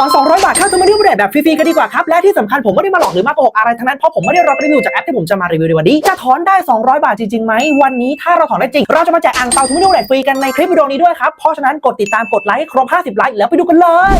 อน 200 บาทค่าสมาร์ทเดทแบบฟรีๆกันดีกว่าครับ และที่สำคัญผมไม่ได้มาหลอกหรือมาโกหกอะไรทั้งนั้น เพราะผมไม่ได้รับรีวิวจากแอปที่ผมจะมารีวิวในวันนี้ จะถอนได้ 200 บาทจริงๆไหมวันนี้ถ้าเราถอนได้จริง เราจะมาแจกอ่างเปาสมาร์ทเดทฟรีกันในคลิปวิดีโอนี้ด้วยครับเพราะฉะนั้นกดติดตามกดไลค์ให้ครบ 50 ไลค์แล้วไปดูกันเลย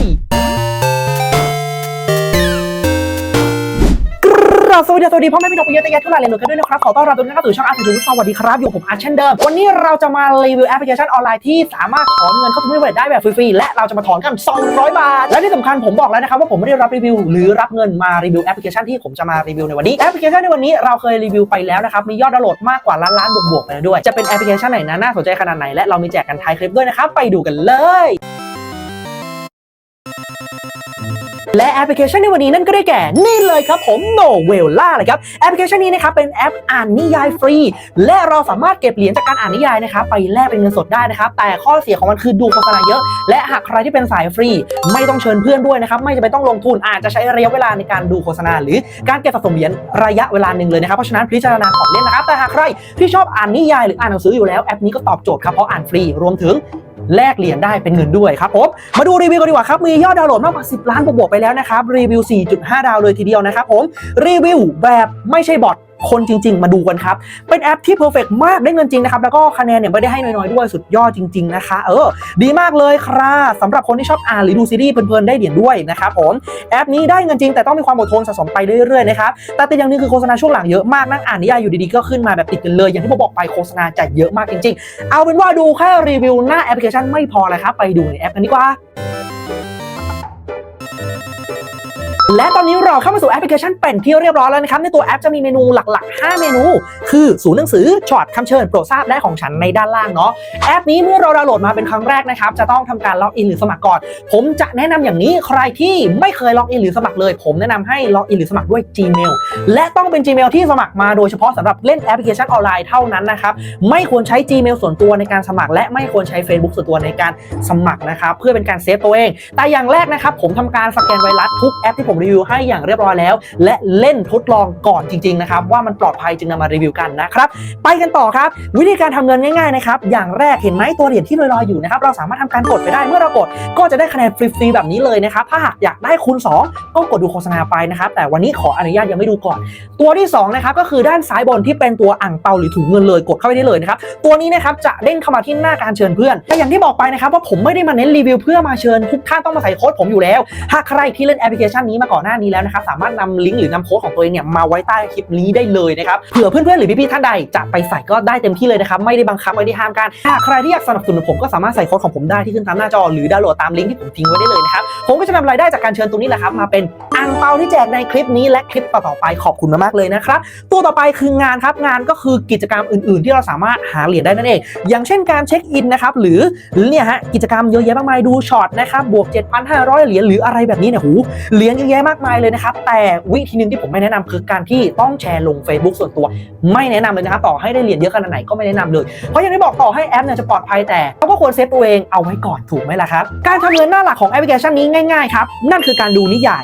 วัสดีสวัสดีพ่อแม่พี่น้องไปเยอะแต่แยะทุกหลายเลยกันด้วยนะครับขอต้อนรับทุกท่านเข้าสู่ช่องอาร์ตถึงสวัสดีครับอยู่ผมอาร์ตเช่นเดิมวันนี้เราจะมารีวิวแอปพลิเคชันออนไลน์ที่สามารถถอนเงินเข้าสมุดบัตได้แบบฟรีๆและเราจะมาถอนกัน 200 บาท และที่สำคัญผมบอกแล้วนะครับว่าผมไม่ได้รับรีวิว หรือรับเงินมารีวิวแอปพลิเคชันที่ผมจะมารีวิวในวันนี้แอปพลิเคชันในวันนี้เราเคยรีวิวไปแล้วนะครับมียอดดาวน์โหลดมากกว่าล้านล้านบวกๆไปแล้วด้วยจะเป็นแอปพลิเคชันไหนนั้นน่าสนใจขนาดไหนและเรามีแจกกันท้ายคลิปด้วยนะครับไปดูกันเลย และแอปพลิเคชันในวันนี้นั่นก็ได้แก่นี่เลยครับผม Novella เลยครับแอปพลิเคชันนี้นะครับเป็นแอปอ่านนิยายฟรี และเราสามารถเก็บเหรียญจากการอ่านนิยายนะครับไปแลกเป็นเงินสดได้นะครับแต่ข้อเสียของมันคือดูโฆษณาเยอะ และหากใครที่เป็นสายฟรี ไม่ต้องเชิญเพื่อนด้วยนะครับไม่จำเป็นต้องลงทุนอาจจะใช้ระยะเวลาในการดูโฆษณา หรือการเก็บสะสมเหรียญระยะเวลาหนึ่งเลยนะครับเพราะฉะนั้นพิจารณาก่อนเล่นนะครับแต่หากใครที่ชอบอ่านนิยายหรืออ่านหนังสืออยู่แล้วแอปนี้ก็ตอบโจทย์ครับเพราะอ่านฟรีรวมถึง แลกเหรียญได้เป็นเงินด้วยครับผมมาดูรีวิวกันดีกว่าครับมียอดดาวน์โหลดมากกว่า 10 ล้านบวกๆไปแล้วนะครับรีวิว 4.5 ดาวเลยทีเดียวนะครับผมรีวิวแบบไม่ใช่บอท คนจริง ๆ มาดูกันครับ เป็นแอปที่เพอร์เฟกมากได้เงินจริงนะครับ แล้วก็คะแนนเนี่ยไม่ได้ให้น้อยๆด้วยสุดยอดจริง ๆ นะคะ เออ ดีมากเลยครับสำหรับคนที่ชอบอ่านหรือดูซีรีส์เพลินๆได้เหรียญด้วยนะครับผมแอปนี้ได้เงินจริงแต่ต้องมีความอดทนสะสมไปเรื่อยๆนะครับแต่ติดอย่างหนึงคือโฆษณาช่วงหลังเยอะมากนั่งอ่านนิยายอยู่ดีๆก็ขึ้นมาแบบติดกันเลยอย่างที่ผมบอกไปโฆษณาจะเยอะมากจริง ๆ เอาเป็นว่าดูแค่รีวิวหน้าแอปพลิเคชันไม่พอเลยครับไปดูในแอปกันดีกว่า และตอนนี้เราเข้ามาสู่แอปพลิเคชันเป็นที่เรียบร้อยแล้วนะครับ ในตัวแอปจะมีเมนูหลักๆ 5 เมนู คือศูนย์หนังสือช็อตคำเชิญโปรดทราบและของฉันในด้านล่างเนาะแอปนี้เมื่อเราดาวน์โหลดมาเป็นครั้งแรกนะครับ จะต้องทำการล็อกอินหรือสมัครก่อน ผมจะแนะนำอย่างนี้ใครที่ไม่เคยล็อกอินหรือสมัครเลย ผมแนะนำให้ล็อกอินหรือสมัครด้วย Gmail และต้องเป็น Gmail ที่สมัครมาโดยเฉพาะสำหรับเล่นแอปพลิเคชันออนไลน์เท่านั้นนะครับไม่ควรใช้ Gmail ส่วนตัวในการสมัคร และไม่ควรใช้ Facebook ส่วนตัวในการสมัครนะครับเพื่อเป็นการเซฟตัวเองแต่อย่างแรกนะครับผมทำการสแกนไวรัสทุกแอปที่ผมรีวิวให้อย่างเรียบร้อยแล้ว และเล่นทดลองก่อนจริงๆนะครับว่ามันปลอดภัยจึงนำมารีวิวกันนะครับไปกันต่อครับ วิธีการทำเงินง่ายๆนะครับอย่างแรกเห็นไหมตัวเหรียญที่ลอยๆอยู่นะครับเราสามารถทำการกดไปได้เมื่อเรากด ก็จะได้คะแนนฟรีๆแบบนี้เลยนะครับถ้าหากอยากได้คูณ2ก็กดดูโฆษณาไปนะครับแต่วันนี้ขออนุญาตยังไม่ดูก่อน ตัวที่2นะครับก็คือด้านซ้ายบนที่เป็นตัวอ่างเปาหรือถุงเงินเลยกดเข้าไปได้เลยนะครับตัวนี้นะครับจะเด้งเข้ามาที่หน้าการเชิญเพื่อนแต่อย่างที่บอกไปนะครับว่าผมไม่ได้มาเน้นรีวิวเพื่อมาเชิญทุกท่านต้องมาใส่โค้ดผมอยู่แล้วหากใครที่เล่นแอปพลิเคชันนี้มาก่อนหน้านี้แล้วนะครับสามารถนำลิงก์หรือนำโค้ดของตัวเองเนี่ยมาไว้ใต้คลิปนี้ได้เลยนะครับเผื่อเพื่อนๆหรือพี่ๆท่านใดจะไปใส่ก็ได้เต็มที่เลยนะครับไม่ได้บังคับไม่ได้ห้ามกันหากใครที่อยากสนับสนุนผมก็สามารถใส่โค้ดของผมได้ที่ขึ้นตามหน้าจอหรือดาวน์โหลดตามลิงก์ที่ผมทิ้งไว้ได้เลยนะครับผมก็จะนำรายได้จากการเชิญตรงนี้แหละครับมาเป็นอ่างเปาที่แจกในคลิปนี้และคลิปต่อๆไปขอบคุณมากๆเลยนะครับตัวต่อไปคืองานครับงานก็คือกิจกรรมอื่น ๆ ที่เราสามารถหาเหรียญได้นั่นเอง อย่างเช่นการเช็คอินนะครับหรือเนี่ยฮะกิจกรรมเยอะแยะมากมายดูช็อตนะครับบวก 7,500 เหรียญหรืออะไรแบบนี้เนี่ยหูเหรียญเยอะแยะมากมายเลยนะครับ แต่วิธีหนึ่งที่ผมไม่แนะนำคือการที่ต้องแชร์ลง Facebook ส่วนตัว ไม่แนะนำเลยนะครับต่อให้ได้เหรียญเยอะขนาดไหนก็ไม่แนะนำเลย เพราะอย่างที่บอกต่อให้แอปเนี่ยจะปลอดภัยแต่เราก็ควรเซฟตัวเองเอาไว้ก่อนถูกไหมล่ะครับ การทำเงินหน้าหลักของแอปพลิเคชันนี้ง่ายๆครับนั่นคือการดูนิยาย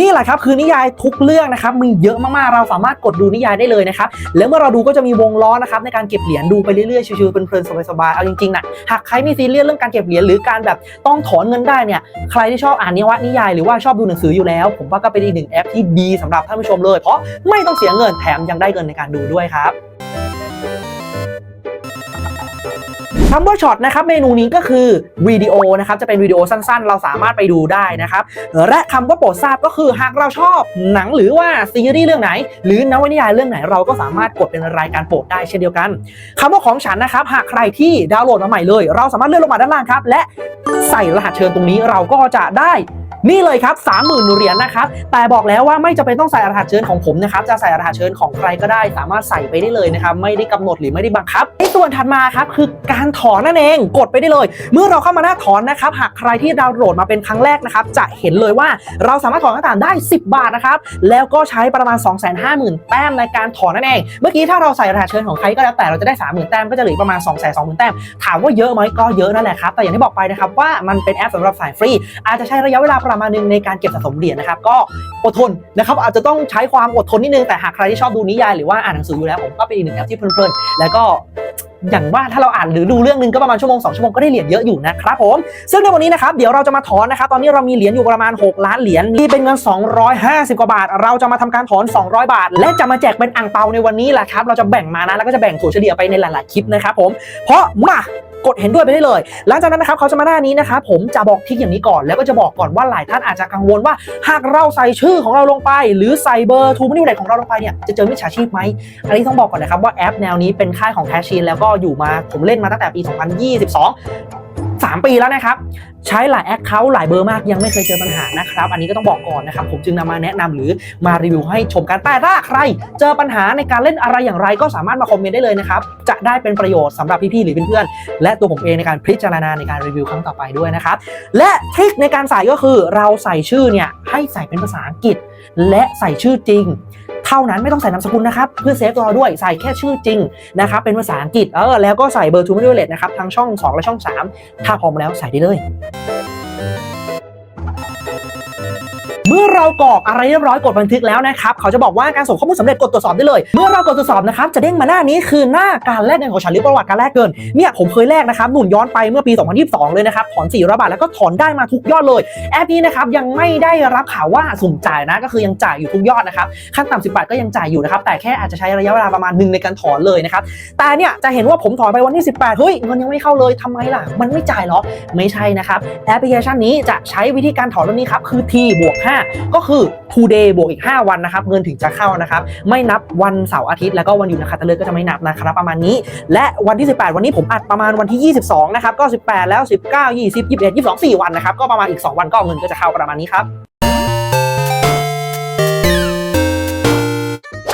นี่แหละครับคือนิยายทุกเรื่องนะครับมีเยอะมากๆเราสามารถกดดูนิยายได้เลยนะครับแล้วเมื่อเราดูก็จะมีวงล้อนะครับในการเก็บเหรียญดูไปเรื่อยๆชิวๆเพลินๆสบายๆเอาจริงๆนะหากใครไม่ซีเรียสเรื่องการเก็บเหรียญหรือการแบบต้องถอนเงินได้เนี่ยใครที่ชอบอ่านนิวนิยายหรือว่าชอบดูหนังสืออยู่แล้ว ผมว่าก็เป็นอีกหนึ่งแอปที่ดีสำหรับท่านผู้ชมเลย เพราะไม่ต้องเสียเงินแถมยังได้เงินในการดูด้วยครับคำว่าช็อตนะครับเมนูนี้ก็คือวิดีโอนะครับจะเป็นวิดีโอสั้นๆ เราสามารถไปดูได้นะครับและคำว่าโปรดทราบก็คือหากเราชอบหนังหรือว่าซีรีส์เรื่องไหน หรือนวนิยายเรื่องไหนเราก็สามารถกดเป็นรายการโปรดได้เช่นเดียวกันคำว่าของฉันนะครับหากใครที่ดาวน์โหลดมาใหม่เลย เราสามารถเลื่อนลงมาด้านล่างครับและใส่รหัสเชิญตรงนี้เราก็จะได้ นี่เลยครับ 30,000เหรียญนะครับ แต่บอกแล้วว่าไม่จำเป็นต้องใส่รหัสเชิญของผมนะครับ จะใส่รหัสเชิญของใครก็ได้ สามารถใส่ไปได้เลยนะครับ ไม่ได้กำหนดหรือไม่ได้บังคับในส่วนถัดมาครับคือการถอนนั่นเอง กดไปได้เลย เมื่อเราเข้ามาหน้าถอนนะครับ หากใครที่ดาวน์โหลดมาเป็นครั้งแรกนะครับ จะเห็นเลยว่าเราสามารถถอนต่างๆได้ 10 บาทนะครับ แล้วก็ใช้ประมาณ 250,000 แต้มในการถอนนั่นเอง เมื่อกี้ถ้าเราใส่รหัสเชิญของใครก็แล้วแต่เราจะได้ 30,000 แต้มก็จะเหลือประมาณ 220,000แต้ม ถามว่าเยอะไหมก็เยอะนั่นแหละครับ แต่อย่างที่บอกไปนะครับว่ามันเป็นแอปสำหรับสายฟรี อาจจะใช้ระยะเวลาประมาณนึงในการเก็บสะสมเหรียญนะครับ ก็อดทนนะครับอาจจะต้องใช้ความอดทนนิดนึงแต่หากใครที่ชอบดูนิยายหรือว่าอ่านหนังสืออยู่แล้วผมก็เป็นอีกหนึ่งแอปที่เพลินๆแล้วก็อย่างว่าถ้าเราอ่านหรือดูเรื่องหนึงก็ประมาณชั่วโมง2ชั่วโมงก็ได้เหรียญเยอะอยู่นะครับผมซึ่งในวันนี้นะครับเดี๋ยวเราจะมาถอนนะครับตอนนี้เรามีเหรียญอยู่ประมาณ 6 ล้านเหรียญนี่เป็นเงิน 250 กว่าบาท เราจะมาทำการถอน 200 บาท และจะมาแจกเป็นอ่างเปาในวันนี้แหละครับเราจะแบ่งมานะแล้วก็จะแบ่งถั่วเฉลี่ยไปในหลายๆคลิปนะครับผมเพราะมา กดเห็นด้วยไปได้เลย หลังจากนั้นนะครับเขาจะมาหน้านี้นะครับผมจะบอกทิกอย่างนี้ก่อนแล้วก็จะบอกก่อนว่าหลายท่านอาจจะกังวลว่า หากเราใส่ชื่อของเราลงไป หรือใส่เบอร์ทูมันนี่วเล็ของเราลงไปเนี่ยจะเจอมิจฉาชีพไหมอันนี้ต้องบอกก่อนนะครับว่าแอปแนวนี้เป็นค่ายของแคชชีนแล้วก็อยู่มาผมเล่นมาตั้งแต่ปี 2022 3 ปีแล้วนะครับ ใช้หลายแอคเคาท์หลายเบอร์มากยังไม่เคยเจอปัญหานะครับ อันนี้ก็ต้องบอกก่อนนะครับ ผมจึงนำมาแนะนำหรือมารีวิวให้ชมกันแต่ถ้าใคร เจอปัญหาในการเล่นอะไรอย่างไรก็สามารถมาคอมเมนต์ได้เลยนะครับ จะได้เป็นประโยชน์สำหรับพี่ๆหรือเพื่อนๆและตัวผมเองในการพิจารณาในการรีวิวครั้งต่อไปด้วยนะครับและทริคในการใส่ก็คือเราใส่ชื่อเนี่ยให้ใส่เป็นภาษาอังกฤษ และใส่ชื่อจริง เท่านั้นไม่ต้องใส่นามสกุลนะครับ เพื่อเซฟตัวเราด้วยใส่แค่ชื่อจริงนะครับเป็นภาษาอังกฤษเออแล้วก็ใส่เบอร์ทูมิเวเลตนะครับทั้งช่อง 2 และช่อง 3 ถ้าพร้อมแล้วใส่ได้เลย เมื่อเรากรอกอะไรเรียบร้อยกดบันทึกแล้วนะครับเขาจะบอกว่าการส่งข้อมูลสำเร็จกดตรวจสอบได้เลย เมื่อเรากดตรวจสอบนะครับจะเด้งมาหน้านี้คือหน้าการแลกเงินของฉันหรือประวัติการแลกเงินเนี่ยผมเคยแลกนะครับหนุนย้อนไปเมื่อปี 2022 เลยนะครับถอน4 0 0บาทแล้วก็ถอนได้มาทุกยอดเลยแอปนี้นะครับยังไม่ได้รับข่าวว่าสุ่มจ่ายนะก็คือยังจ่ายอยู่ทุกยอดนะครับขั้นต่ำ10บาทก็ยังจ่ายอยู่นะครับแต่แค่อาจจะใช้ระยะเวลาประมาณหนึ่งในการถอนเลยนะครับแต่เนี่ยจะเห็นว่าผมถอนไปวันที่ 18เฮ้ยเงินยังไม่เข้าเลยทำไมล่ะ มันไม่จ่ายหรอไม่ใช่นะครับแอปพลิเคชันนี้จะใช้วิธีการถอนแบบนี้ครับคือ T บวก5ก็คือ today บวกอีก 5 วันนะครับเงินถึงจะเข้านะครับไม่นับวันเสาร์อาทิตย์แล้วก็วันหยุดนะครับตะเลิกก็จะไม่นับนะครับประมาณนี้ และวันที่ 18 วันนี้ผมอัดประมาณวันที่ 22 นะครับก็ 18 แล้ว 19 20 21 22 4 วันนะครับก็ประมาณอีก 2 วันก็เงินก็จะเข้าประมาณนี้ครับ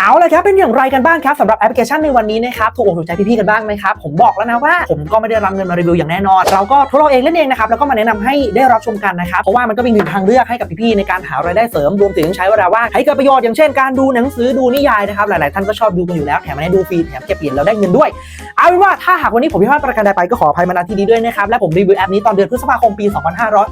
เอาละครับเป็นอย่างไรกันบ้างครับสำหรับแอปพลิเคชันในวันนี้นะครับถูกอกถูกใจพี่ๆกันบ้างไหมครับผมบอกแล้วนะว่าผมก็ไม่ได้รับเงินมารีวิวอย่างแน่นอน เราก็ทดลองเองเล่นเองนะครับแล้วก็มาแนะนำให้ได้รับชมกันนะครับเพราะว่ามันก็เป็นหนึ่งทางเลือกให้กับพี่ๆในการหารายได้เสริมรวมถึงใช้เวลาว่างให้เกิดประโยชน์อย่างเช่นการดูหนังสือดูนิยายนะครับหลายๆท่านก็ชอบดูกันอยู่แล้วแถมมาได้ดูฟรีแถมเก็บเหรียญแล้วได้เงินด้วยเอาเป็นว่าถ้าหากวันนี้ผมพิพาทประการใดไปก็ขออภัยมาณที่นี้ด้วยนะครับและผมรีวิวแอปนี้ตอนเดือนพฤษภาคมปี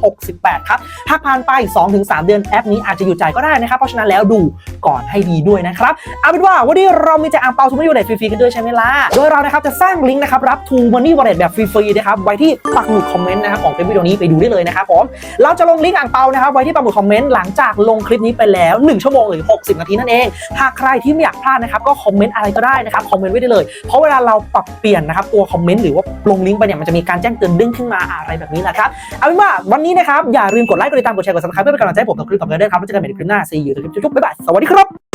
2568 ครับหาผ่านไป 2-3 เดือนแอปนี้อาจจะหยุดจ่ายก็ได้นะครับเพราะฉะนั้นแล้วดูก่อนให้ดีด้วยนะครับเอาเป็นว่าวันนี้เรามีแจกอ่างเปาทูมันนี่วอลเล็ตฟรีๆกันด้วยใช่ไหมล่ะโดยเรานะครับจะสร้างลิงก์นะครับรับทูมันนี่วอลเล็ตแบบฟรีๆนะครับไว้ที่ปักหมุดคอมเมนต์นะครับของคลิปวิดีโอนี้ไปดูได้เลยนะครับผมเราจะลงลิงก์อ่างเปานะครับไว้ที่ปักหมุดคอมเมนต์หลังจากลงคลิปนี้ไปแล้ว 1 ชั่วโมงหรือ 60 นาทีนั่นเอง หากใครที่ไม่อยากพลาดนะครับก็คอมเมนต์อะไรก็ได้นะครับคอมเมนต์ไว้ได้เลย เพราะเวลาเราปรับเปลี่ยนนะครับตัวคอมเมนต์หรือว่าลงลิงก์ไปเนี่ยมันจะมีการแจ้งเตือนด้งขึ้นมาอะไรแบบนี้แหละครับเอาเป็นว่าวันนี้นะครับอย่าลืมกดไลค์กดติดตามกดแชร์กด subscribe เพื่อเป็นกำลังใจให้ผมกับคลิปต่อไปด้วยครับแล้วเจอกันใหม่ในคลิปหน้าซีอยู่ในคลิปจุ๊บบ๊ายบายสวัสดีครับ